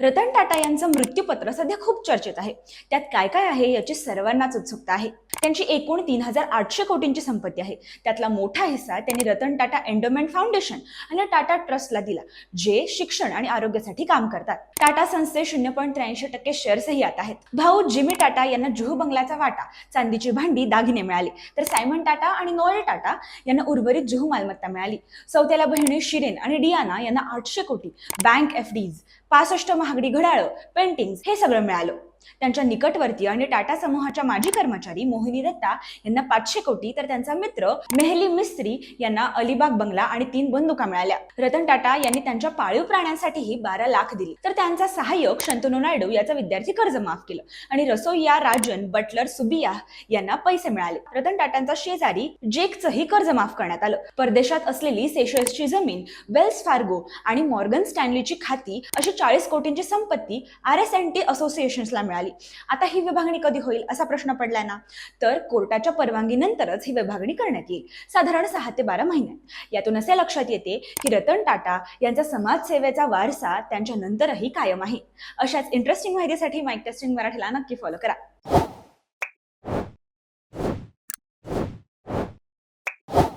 रतन टाटा यांचं मृत्यूपत्र सध्या खूप चर्चेत आहे. त्यात काय काय आहे याची सर्वांनाच उत्सुकता आहे. त्यांची एकूण तीन हजार आठशे कोटींची संपत्ती आहे. त्यातला मोठा हिस्सा त्यांनी रतन टाटा एन्डोमेंट फाउंडेशन आणि टाटा ट्रस्टला दिला जे शिक्षण आणि आरोग्यासाठी काम करतात. टाटा संस्थे शून्य पॉईंट त्र्याऐंशी टक्के शेअर्सही आता आहेत. भाऊ जिमी टाटा यांना जुहू बंगल्याचा वाटा चांदीची भांडी दागिने मिळाले. तर सायमन टाटा आणि नोएल टाटा यांना उर्वरित जुहू मालमत्ता मिळाली. चौथ्याला बहिणी शिरेन आणि डियाना यांना आठशे कोटी. बँक एफडीज पासष्ट महागडी घड्याळं पेंटिंग्स हे सगळं मिळालं. त्यांच्या निकटवर्तीय आणि टाटा समूहाच्या माजी कर्मचारी मोहिनी दत्ता यांना पाचशे कोटी तर त्यांचा मित्र मेहली मिस्त्री यांना अलिबाग बंगला आणि तीन बंदुका मिळाल्या. रतन टाटा यांनी त्यांच्या पाळीव प्राण्यांसाठीही बारा लाख दिली. तर त्यांचा सहाय्यक शंतनू नायडू याचा विद्यार्थी कर्ज माफ केलं आणि रसोईया राजन बटलर सुबिया यांना पैसे मिळाले. रतन टाटांचा शेजारी जेकचंही कर्ज माफ करण्यात आलं. परदेशात असलेली सेशल्सची जमीन वेल्स फार्गो आणि मॉर्गन स्टॅनलीची खाती अशी चाळीस कोटींची संपत्ती आर एस एन टी असोसिएशन्सला मिळाली. आता ही विभागणी कधी होईल असा प्रश्न पडलाय ना तर कोर्टाच्या परवानगीनंतरच ही विभागणी करण्यात येईल साधारण सहा ते बारा महिन्यात. यातून असे लक्षात येते की रतन टाटा यांचा समाजसेवेचा वारसा त्यांच्या नंतरही कायम आहे. अशाच इंटरेस्टिंग माहितीसाठी माईक टेस्टिंग मराठीला नक्की फॉलो करा.